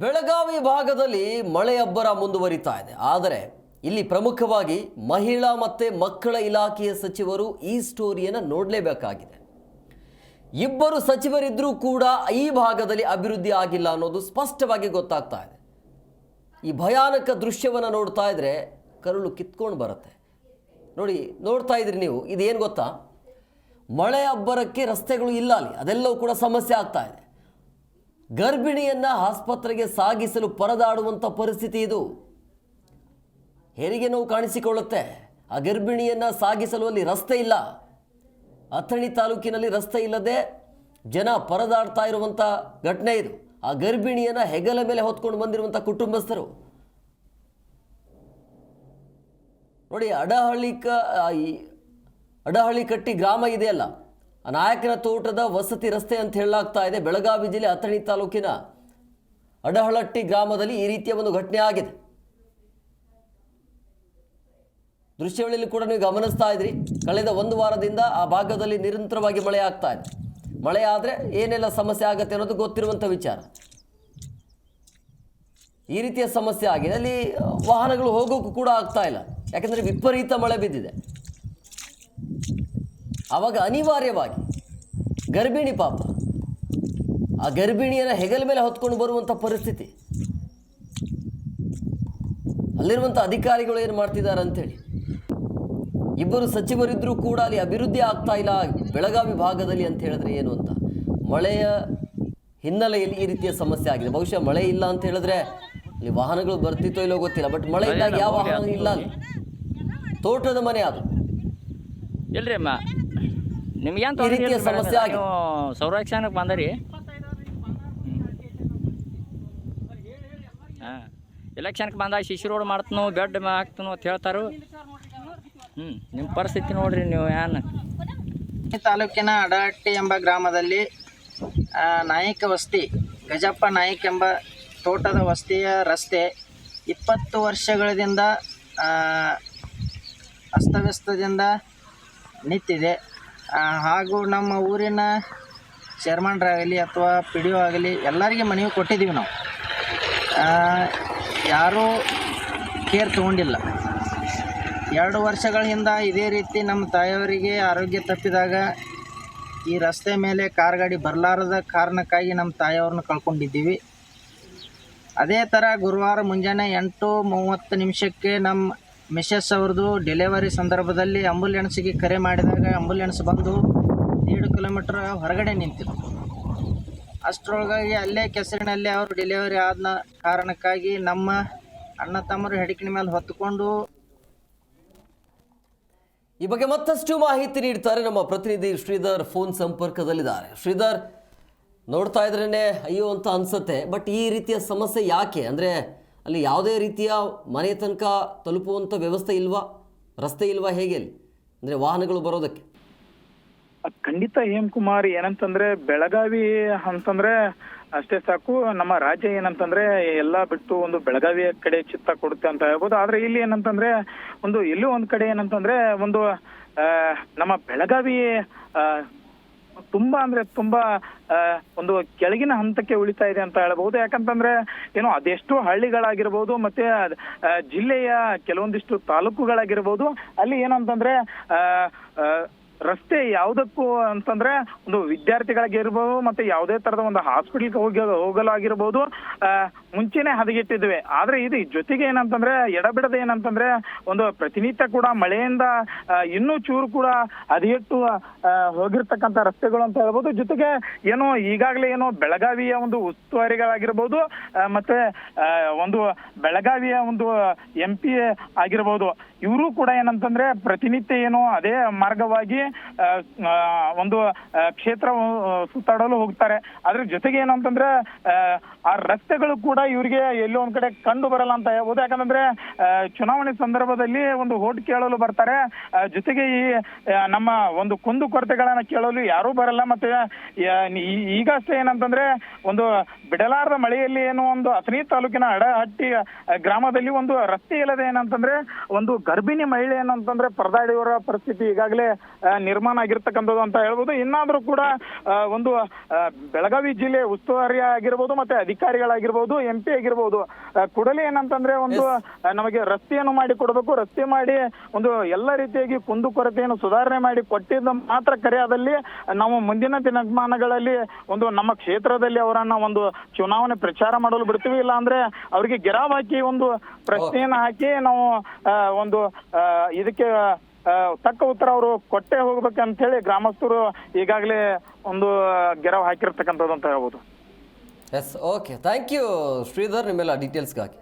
ಬೆಳಗಾವಿ ಭಾಗದಲ್ಲಿ ಮಳೆ ಅಬ್ಬರ ಮುಂದುವರಿತಾ ಇದೆ. ಆದರೆ ಇಲ್ಲಿ ಪ್ರಮುಖವಾಗಿ ಮಹಿಳಾ ಮತ್ತು ಮಕ್ಕಳ ಇಲಾಖೆಯ ಸಚಿವರು ಈ ಸ್ಟೋರಿಯನ್ನು ನೋಡಲೇಬೇಕಾಗಿದೆ. ಇಬ್ಬರು ಸಚಿವರಿದ್ದರೂ ಕೂಡ ಈ ಭಾಗದಲ್ಲಿ ಅಭಿವೃದ್ಧಿ ಆಗಿಲ್ಲ ಅನ್ನೋದು ಸ್ಪಷ್ಟವಾಗಿ ಗೊತ್ತಾಗ್ತಾ ಇದೆ. ಈ ಭಯಾನಕ ದೃಶ್ಯವನ್ನು ನೋಡ್ತಾ ಇದ್ರೆ ಕರುಳು ಕಿತ್ಕೊಂಡು ಬರುತ್ತೆ. ನೋಡಿ, ನೋಡ್ತಾ ಇದ್ರಿ ನೀವು, ಇದೇನು ಗೊತ್ತಾ? ಮಳೆ ಅಬ್ಬರಕ್ಕೆ ರಸ್ತೆಗಳು ಇಲ್ಲ ಅಲ್ಲಿ. ಅದೆಲ್ಲವೂ ಕೂಡ ಸಮಸ್ಯೆ ಆಗ್ತಾ ಇದೆ. ಗರ್ಭಿಣಿಯನ್ನ ಆಸ್ಪತ್ರೆಗೆ ಸಾಗಿಸಲು ಪರದಾಡುವಂಥ ಪರಿಸ್ಥಿತಿ ಇದು. ಹೆರಿಗೆ ನೋವು ಕಾಣಿಸಿಕೊಳ್ಳುತ್ತೆ. ಆ ಗರ್ಭಿಣಿಯನ್ನು ಸಾಗಿಸಲು ಅಲ್ಲಿ ರಸ್ತೆ ಇಲ್ಲ. ಅಥಣಿ ತಾಲೂಕಿನಲ್ಲಿ ರಸ್ತೆ ಇಲ್ಲದೆ ಜನ ಪರದಾಡ್ತಾ ಇರುವಂಥ ಘಟನೆ ಇದು. ಆ ಗರ್ಭಿಣಿಯನ್ನು ಹೆಗಲ ಮೇಲೆ ಹೊತ್ಕೊಂಡು ಬಂದಿರುವಂಥ ಕುಟುಂಬಸ್ಥರು. ನೋಡಿ, ಅಡಹಳ್ಳಿ ಕ ಅಡಹಳ್ಳಿ ಕಟ್ಟಿ ಗ್ರಾಮ ಇದೆಯಲ್ಲ ನಾಯಕನ ತೋಟದ ವಸತಿ ರಸ್ತೆ ಅಂತ ಹೇಳಲಾಗ್ತಾ ಇದೆ. ಬೆಳಗಾವಿ ಜಿಲ್ಲೆ ಅಥಣಿ ತಾಲೂಕಿನ ಅಡಹಳಟ್ಟಿ ಗ್ರಾಮದಲ್ಲಿ ಈ ರೀತಿಯ ಒಂದು ಘಟನೆ ಆಗಿದೆ. ದೃಶ್ಯಗಳಲ್ಲಿ ಕೂಡ ನೀವು ಗಮನಿಸ್ತಾ ಇದ್ರಿ. ಕಳೆದ ಒಂದು ವಾರದಿಂದ ಆ ಭಾಗದಲ್ಲಿ ನಿರಂತರವಾಗಿ ಮಳೆ ಆಗ್ತಾ ಇದೆ. ಮಳೆ ಆದರೆ ಏನೆಲ್ಲ ಸಮಸ್ಯೆ ಆಗುತ್ತೆ ಅನ್ನೋದು ಗೊತ್ತಿರುವಂಥ ವಿಚಾರ. ಈ ರೀತಿಯ ಸಮಸ್ಯೆ ಆಗಿದೆ. ಅಲ್ಲಿ ವಾಹನಗಳು ಹೋಗೋಕ್ಕೂ ಕೂಡ ಆಗ್ತಾ ಇಲ್ಲ. ಯಾಕೆಂದರೆ ವಿಪರೀತ ಮಳೆ ಬಿದ್ದಿದೆ. ಆವಾಗ ಅನಿವಾರ್ಯವಾಗಿ ಗರ್ಭಿಣಿ ಪಾಪ. ಆ ಗರ್ಭಿಣಿಯನ್ನ ಹೆಗಲ ಮೇಲೆ ಹೊತ್ಕೊಂಡು ಬರುವಂಥ ಪರಿಸ್ಥಿತಿ. ಅಲ್ಲಿರುವಂಥ ಅಧಿಕಾರಿಗಳು ಏನು ಮಾಡ್ತಿದ್ದಾರೆ ಅಂತೇಳಿ. ಇಬ್ಬರು ಸಚಿವರಿದ್ದರೂ ಕೂಡ ಅಲ್ಲಿ ಅಭಿವೃದ್ಧಿ ಆಗ್ತಾ ಇಲ್ಲ ಬೆಳಗಾವಿ ಭಾಗದಲ್ಲಿ ಅಂತ ಹೇಳಿದ್ರೆ ಏನು ಅಂತ. ಮಳೆಯ ಹಿನ್ನೆಲೆಯಲ್ಲಿ ಈ ರೀತಿಯ ಸಮಸ್ಯೆ ಆಗಿದೆ. ಬಹುಶಃ ಮಳೆ ಇಲ್ಲ ಅಂತ ಹೇಳಿದ್ರೆ ಅಲ್ಲಿ ವಾಹನಗಳು ಬರ್ತಿತ್ತೋ ಇಲ್ಲೋ ಗೊತ್ತಿಲ್ಲ ಬಟ್ ಮಳೆ ಇದ್ದಾಗ ಯಾವ ವಾಹನ ಇಲ್ಲ ಅಲ್ಲಿ. ತೋಟದ ಮನೆ ಅದು. ಅಮ್ಮ? ನಿಮ್ಗೇನು ಈ ರೀತಿಯ ಸಮಸ್ಯೆ ಆಗಿ- ನೀವು ಸಂರಕ್ಷಣಕ್ಕೆ ಬಂದರಿ? ಹಾಂ. ಎಲೆಕ್ಷನ್ಗೆ ಬಂದಾಗ ಶಿಶು ರೋಡ್ ಮಾಡ್ತನು ಬೆಡ್ ಹಾಕ್ತನು ಅಂತ ಹೇಳ್ತಾರು. ಹ್ಞೂ ನಿಮ್ಮ ಪರಿಸ್ಥಿತಿ ನೋಡ್ರಿ ನೀವು ಏನು. ಈ ತಾಲೂಕಿನ ಅಡಹಟ್ಟಿ ಎಂಬ ಗ್ರಾಮದಲ್ಲಿ ಆ, ನಾಯಕ ವಸ್ತಿ ಗಜಪ್ಪ ನಾಯಕ್ ಎಂಬ ತೋಟದ ವಸ್ತಿಯ ರಸ್ತೆ ಇಪ್ಪತ್ತು ವರ್ಷಗಳಿಂದ ಆ, ಅಸ್ತವ್ಯಸ್ತದಿಂದ ನಿಂತಿದೆ. ಹಾಗೂ ನಮ್ಮ ಊರಿನ ಚೇರ್ಮನ್ರಾಗಲಿ ಅಥವಾ ಪಿ ಡಿ ಒ ಆಗಲಿ ಎಲ್ಲರಿಗೆ ಮನವಿ ಕೊಟ್ಟಿದ್ದೀವಿ ನಾವು. ಯಾರೂ ಕೇರ್ ತೊಗೊಂಡಿಲ್ಲ. ಎರಡು ವರ್ಷಗಳ ಹಿಂದೆ ಇದೇ ರೀತಿ ನಮ್ಮ ತಾಯಿಯವರಿಗೆ ಆರೋಗ್ಯ ತಪ್ಪಿದಾಗ ಈ ರಸ್ತೆ ಮೇಲೆ ಕಾರ್ ಗಾಡಿ ಬರಲಾರದ ಕಾರಣಕ್ಕಾಗಿ ನಮ್ಮ ತಾಯಿಯವ್ರನ್ನ ಕಳ್ಕೊಂಡಿದ್ದೀವಿ. ಅದೇ ಥರ ಗುರುವಾರ ಮುಂಜಾನೆ ಎಂಟು ಮೂವತ್ತು ನಿಮಿಷಕ್ಕೆ ನಮ್ಮ ಮಿಸಸ್ ಅವ್ರದ್ದು ಡೆಲಿವರಿ ಸಂದರ್ಭದಲ್ಲಿ ಆಂಬುಲೆನ್ಸ್ಗೆ ಕರೆ ಮಾಡಿದಾಗ ಆಂಬುಲೆನ್ಸ್ ಬಂದು ಎರಡು ಕಿಲೋಮೀಟ್ರ್ ಹೊರಗಡೆ ನಿಂತಿತ್ತು. ಅಷ್ಟರೊಳಗಾಗಿ ಅಲ್ಲೇ ಕೆಸರಿನಲ್ಲಿ ಅವರು ಡೆಲಿವರಿ ಆದ ಕಾರಣಕ್ಕಾಗಿ ನಮ್ಮ ಅಣ್ಣ ತಮ್ಮರು ಹೆಡಕಿನ ಮೇಲೆ ಹೊತ್ತುಕೊಂಡು ಈ ಬಗ್ಗೆ ಮತ್ತಷ್ಟು ಮಾಹಿತಿ ನೀಡ್ತಾರೆ ನಮ್ಮ ಪ್ರತಿನಿಧಿ ಶ್ರೀಧರ್ ಫೋನ್ ಸಂಪರ್ಕದಲ್ಲಿದ್ದಾರೆ. ಶ್ರೀಧರ್, ನೋಡ್ತಾ ಇದ್ರೇ ಅಯ್ಯೋ ಅಂತ ಅನ್ಸುತ್ತೆ, ಬಟ್ ಈ ರೀತಿಯ ಸಮಸ್ಯೆ ಯಾಕೆ? ಅಂದರೆ ಅಲ್ಲಿ ಯಾವುದೇ ರೀತಿಯ ಮನೆ ತನಕ ತಲುಪುವಂಥ ವ್ಯವಸ್ಥೆ ಇಲ್ವಾ? ರಸ್ತೆ ಇಲ್ವಾ ಹೇಗೆ ಅಲ್ಲಿ? ಅಂದರೆ ವಾಹನಗಳು ಬರೋದಕ್ಕೆ? ಖಂಡಿತ ಹೇಮ್ ಕುಮಾರ್, ಏನಂತಂದ್ರೆ ಬೆಳಗಾವಿ ಅಂತಂದ್ರೆ ಅಷ್ಟೇ ಸಾಕು. ನಮ್ಮ ರಾಜ್ಯ ಏನಂತಂದ್ರೆ ಎಲ್ಲ ಬಿಟ್ಟು ಒಂದು ಬೆಳಗಾವಿಯ ಕಡೆ ಚಿತ್ತ ಕೊಡುತ್ತೆ ಅಂತ ಹೇಳ್ಬೋದು. ಆದ್ರೆ ಇಲ್ಲಿ ಏನಂತಂದ್ರೆ ಒಂದು ಎಲ್ಲೂ ಒಂದ್ ಕಡೆ ಏನಂತಂದ್ರೆ ಒಂದು ನಮ್ಮ ಬೆಳಗಾವಿ ತುಂಬಾ ಅಂದ್ರೆ ತುಂಬಾ ಒಂದು ಕೆಳಗಿನ ಹಂತಕ್ಕೆ ಉಳಿತಾ ಇದೆ ಅಂತ ಹೇಳಬಹುದು. ಯಾಕಂತಂದ್ರೆ, ಏನೋ ಅದೆಷ್ಟು ಹಳ್ಳಿಗಳಾಗಿರ್ಬೋದು ಮತ್ತೆ ಜಿಲ್ಲೆಯ ಕೆಲವೊಂದಿಷ್ಟು ತಾಲೂಕುಗಳಾಗಿರ್ಬೋದು, ಅಲ್ಲಿ ಏನಂತಂದ್ರೆ ರಸ್ತೆ ಯಾವುದಕ್ಕೂ ಅಂತಂದ್ರೆ, ಒಂದು ವಿದ್ಯಾರ್ಥಿಗಳಿಗಿರ್ಬೋದು ಮತ್ತೆ ಯಾವುದೇ ತರದ ಒಂದು ಹಾಸ್ಪಿಟಲ್ಗೆ ಹೋಗಿ, ಹೋಗಲಾಗಿರ್ಬೋದು. ಮುಂಚೆನೆ ಹದಗೆಟ್ಟಿದ್ವಿ. ಆದ್ರೆ ಇದು ಜೊತೆಗೆ ಏನಂತಂದ್ರೆ ಎಡಬಿಡದೆ ಏನಂತಂದ್ರೆ ಒಂದು ಪ್ರತಿನಿತ್ಯ ಕೂಡ ಮಳೆಯಿಂದ ಇನ್ನೂ ಚೂರು ಕೂಡ ಹದಗೆಟ್ಟು ಹೋಗಿರ್ತಕ್ಕಂಥ ರಸ್ತೆಗಳು ಅಂತ ಹೇಳ್ಬೋದು. ಜೊತೆಗೆ ಏನೋ ಈಗಾಗಲೇ ಏನೋ ಬೆಳಗಾವಿಯ ಒಂದು ಉಸ್ತುವಾರಿಗಳಾಗಿರ್ಬೋದು ಮತ್ತೆ ಒಂದು ಬೆಳಗಾವಿಯ ಒಂದು ಎಂ ಪಿ ಆಗಿರ್ಬೋದು. ಇವರು ಕೂಡ ಏನಂತಂದ್ರೆ ಪ್ರತಿನಿತ್ಯ ಏನೋ ಅದೇ ಮಾರ್ಗವಾಗಿ ಒಂದು ಕ್ಷೇತ್ರ ಸುತ್ತಾಡಲು ಹೋಗ್ತಾರೆ. ಅದ್ರ ಜೊತೆಗೆ ಏನಂತಂದ್ರೆ ಆ, ಆ ರಸ್ತೆಗಳು ಕೂಡ ಇವರಿಗೆ ಎಲ್ಲೋ ಒಂದ್ ಕಡೆ ಕಂಡು ಬರಲ್ಲ ಅಂತ ಹೇಳ್ಬೋದು. ಯಾಕಂದ್ರೆ ಚುನಾವಣೆ ಸಂದರ್ಭದಲ್ಲಿ ಒಂದು ಓಟ್ ಕೇಳಲು ಬರ್ತಾರೆ. ಜೊತೆಗೆ ಈ ನಮ್ಮ ಒಂದು ಕುಂದು ಕೊರತೆಗಳನ್ನ ಕೇಳಲು ಯಾರೂ ಬರಲ್ಲ. ಮತ್ತೆ ಈಗಷ್ಟೇ ಏನಂತಂದ್ರೆ, ಒಂದು ಬಿಡಲಾರದ ಮಳೆಯಲ್ಲಿ ಏನು ಒಂದು ಅಥಣಿ ತಾಲೂಕಿನ ಅಡಹಟ್ಟಿ ಗ್ರಾಮದಲ್ಲಿ ಒಂದು ರಸ್ತೆ ಇಲ್ಲದೆ ಏನಂತಂದ್ರೆ, ಒಂದು ಗರ್ಭಿಣಿ ಮಹಿಳೆ ಏನಂತಂದ್ರೆ ಪರದಾಡಿಯವರ ಪರಿಸ್ಥಿತಿ ಈಗಾಗಲೇ ನಿರ್ಮಾಣ ಆಗಿರ್ತಕ್ಕಂಥದ್ದು ಅಂತ ಹೇಳ್ಬೋದು. ಇನ್ನಾದ್ರೂ ಕೂಡ ಒಂದು ಬೆಳಗಾವಿ ಜಿಲ್ಲೆ ಉಸ್ತುವಾರಿ ಆಗಿರ್ಬೋದು, ಮತ್ತೆ ಅಧಿಕಾರಿಗಳಾಗಿ ಆಗಿರ್ಬೋದು ಎಂ ಪಿ ಆಗಿರ್ಬೋದು ಕೂಡಲೇ ಏನಂತಂದ್ರೆ ಒಂದು ನಮಗೆ ರಸ್ತೆಯನ್ನು ಮಾಡಿ ಕೊಡಬೇಕು. ರಸ್ತೆ ಮಾಡಿ ಒಂದು ಎಲ್ಲ ರೀತಿಯಾಗಿ ಕುಂದು ಕೊರತೆಯನ್ನು ಸುಧಾರಣೆ ಮಾಡಿ ಕೊಟ್ಟಿದ್ದ ಮಾತ್ರ ಕರೆಯಾದಲ್ಲಿ ನಾವು ಮುಂದಿನ ದಿನಮಾನಗಳಲ್ಲಿ ಒಂದು ನಮ್ಮ ಕ್ಷೇತ್ರದಲ್ಲಿ ಅವರನ್ನ ಒಂದು ಚುನಾವಣೆ ಪ್ರಚಾರ ಮಾಡಲು ಬಿಡ್ತೀವಿ. ಇಲ್ಲ ಅಂದ್ರೆ ಅವರಿಗೆ ಗೆರಾವ್ ಹಾಕಿ ಒಂದು ಪ್ರಶ್ನೆಯನ್ನು ಹಾಕಿ ನಾವು ಒಂದು ಇದಕ್ಕೆ ತಕ್ಕ ಉತ್ತರ ಅವರು ಕೊಟ್ಟೆ ಹೋಗ್ಬೇಕಂತ ಹೇಳಿ ಗ್ರಾಮಸ್ಥರು ಈಗಾಗಲೇ ಒಂದು ಗೆರವ್ ಹಾಕಿರ್ತಕ್ಕಂಥದ್ದು ಅಂತ ಹೇಳ್ಬೋದು. Yes okay thank you Sridhar ನಿಮ್ಮೆಲ್ಲ ಡೀಟೇಲ್ಸ್ಗಾಗಿ